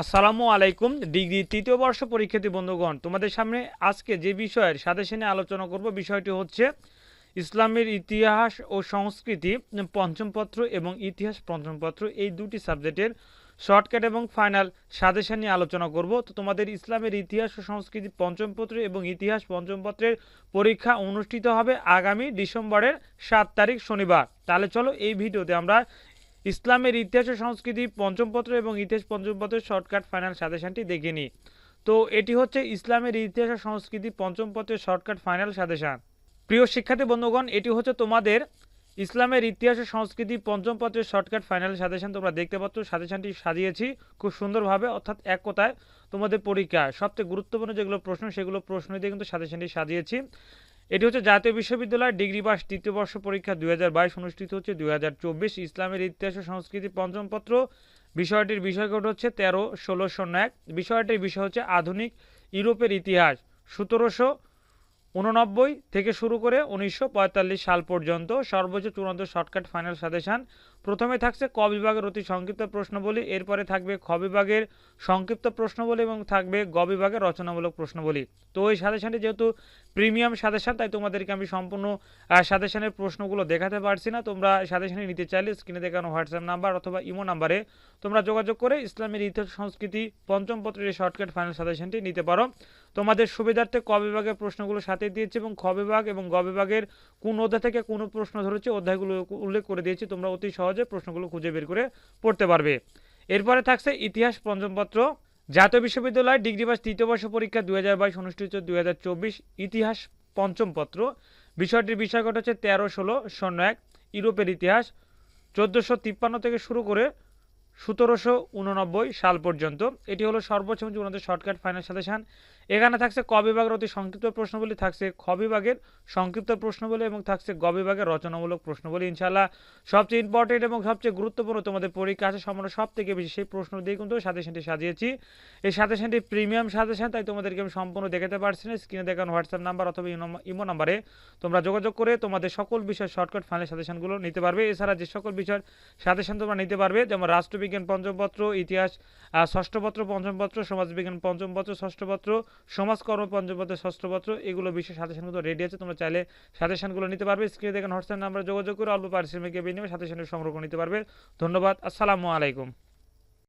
আসসালামু আলাইকুম, ডিগ্রি তৃতীয় বর্ষ পরীক্ষার্থী বন্ধুগণ, তোমাদের সামনে আজকে যে বিষয়ের সাথে সাথে আলোচনা করব, বিষয়টি হচ্ছে ইসলামের ইতিহাস ও সংস্কৃতি, পঞ্চম পত্র এবং ইতিহাস পঞ্চম পত্র, এই দুটি সাবজেক্টের শর্টকাট এবং ফাইনাল সাজেশন নিয়ে আলোচনা করব। তো তোমাদের ইসলামের ইতিহাস ও সংস্কৃতি পঞ্চম পত্র এবং ইতিহাস পঞ্চম পত্রের পরীক্ষা অনুষ্ঠিত হবে আগামী ডিসেম্বরের সাত তারিখ শনিবার। তাহলে চলো এই ভিডিওতে আমরা ইসলামের ইতিহাস ও সংস্কৃতি পঞ্চম পত্র এবং ইতিহাস পঞ্চম পত্রের শর্টকাট ফাইনাল সাজেশনটি দেখে নিই। তো এটি হচ্ছে ইসলামের ইতিহাস ও সংস্কৃতি পঞ্চম পত্রের শর্টকাট ফাইনাল সাজেশন। প্রিয় শিক্ষার্থী বন্ধুগণ, এটি হচ্ছে তোমাদের ইসলামের ইতিহাস ও সংস্কৃতি পঞ্চম পত্রের শর্টকাট ফাইনাল সাজেশন। তোমরা দেখতে পাচ্ছ, সাজেশনটি সাজিয়েছি খুব সুন্দরভাবে, অর্থাৎ এক কথায় তোমাদের পরীক্ষা সবচেয়ে গুরুত্বপূর্ণ যেগুলো প্রশ্ন, সেগুলো প্রশ্ন দিয়ে কিন্তু সাজেশনটি সাজিয়েছি। এটি হচ্ছে জাতীয় বিশ্ববিদ্যালয় ডিগ্রি পাস তৃতীয় বর্ষ পরীক্ষা বাইশ অনুষ্ঠিত হচ্ছে দুই হাজার চব্বিশ ইসলামের ইতিহাস ও সংস্কৃতি পঞ্চম পত্র। বিষয়টির বিষয়কোড হচ্ছে তেরো ষোলোশো এক। বিষয়টির বিষয় হচ্ছে আধুনিক ইউরোপের ইতিহাস, সতেরোশো উননব্বই থেকে শুরু করে উনিশশো পঁয়তাল্লিশ সাল পর্যন্ত সর্বোচ্চ চূড়ান্ত শর্টকাট ফাইনাল সাজেশন প্রথমে থাকছে ক বিভাগের অতি সংক্ষিপ্ত প্রশ্নবলী, এরপরে থাকবে খ বিভাগের সংক্ষিপ্ত প্রশ্নবলী এবং থাকবে গ বিভাগের রচনামূলক প্রশ্নবলী। তো এই সাজেশনটি যেহেতু প্রিমিয়াম সাজেশন, তাই তোমাদেরকে আমি সম্পূর্ণ সাজেশনের প্রশ্নগুলো দেখাতে পারছি না। তোমরা সাজেশনে নিতে চাইলে স্ক্রিনে দেখানো হোয়াটসঅ্যাপ নাম্বার অথবা ইমো নাম্বারে তোমরা যোগাযোগ করে ইসলামের ইতিহাস, সংস্কৃতি, পঞ্চম পত্রের শর্টকাট ফাইনাল সাজেশনটি নিতে পারো। তোমাদের সুবিধার্থে ক বিভাগের প্রশ্নগুলো সাথে দিয়েছে এবং খ বিভাগ এবং গ বিভাগের কোন অধ্যায় থেকে কোন প্রশ্ন ধরেছে, অধ্যায়গুলো উল্লেখ করে দিয়েছি। তোমরা অতি সহজে প্রশ্নগুলো খুঁজে বের করে পড়তে পারবে। এরপরে থাকছে ইতিহাস পঞ্চম পত্র। জাতীয় বিশ্ববিদ্যালয় ডিগ্রি পাস তৃতীয় বর্ষ পরীক্ষা দুই হাজার বাইশ, অনুষ্ঠিত দুই হাজার চব্বিশ ইতিহাস পঞ্চম পত্র। বিষয়টির বিষয়কট হচ্ছে তেরো, ষোলো শূন্য এক, ইউরোপের ইতিহাস, চোদ্দোশো তিপ্পান্ন থেকে শুরু করে সতেরোশো উননব্বই সাল পর্যন্ত। এটি হলো সর্বোচ্চ এবং শর্টকাট ফাইনাল সাজেশন। এখানে থাকছে ক বিভাগের অতি সংক্ষিপ্ত প্রশ্নগুলি থাকছে খ বিভাগের সংক্ষিপ্ত প্রশ্নবলী এবং থাকছে গ বিভাগের রচনামূলক প্রশ্নবলী। ইনশাল্লাহ সবচেয়ে ইম্পর্টেন্ট এবং সবচেয়ে গুরুত্বপূর্ণ তোমাদের পরীক্ষা আছে, সম্পূর্ণ সব থেকে বেশি সেই প্রশ্ন দিয়ে কিন্তু সাজেশনটি সাজিয়েছি। এই সাজেশনটি প্রিমিয়াম সাজেশন তাই তোমাদেরকে আমি সম্পূর্ণ দেখাতে পারছি না। স্ক্রিনে দেখানো হোয়াটসঅ্যাপ নাম্বার অথবা ইমো নাম্বারে তোমরা যোগাযোগ করে তোমাদের সকল বিষয় শর্টকাট ফাইনাল সাজেশনগুলো নিতে পারবে। এছাড়া যে সকল বিষয়ের সাজেশন তোমরা নিতে পারবে, যেমন রাষ্ট্রবিজ্ঞান পঞ্চম পত্র, ইতিহাস ষষ্ঠ পত্র, পঞ্চম পত্র, সমাজবিজ্ঞান পঞ্চম পত্র, ষষ্ঠ পত্র সমাজকর্ম পঞ্চম ষষ্ঠপত্র, এগুলো বিষয় সাজেশনগুলো রেডি আছে। তোমরা চাইলে সাজেশনগুলো নিতে পারবে। স্ক্রিনে দেখেন হোয়াটসঅ্যাপ নাম্বার যোগাযোগ করে অল্প পারিশ্রমিকের বিনিময়ে সাজেশনের সংগ্রহ নিতে পারবে। ধন্যবাদ। আসসালামু আলাইকুম।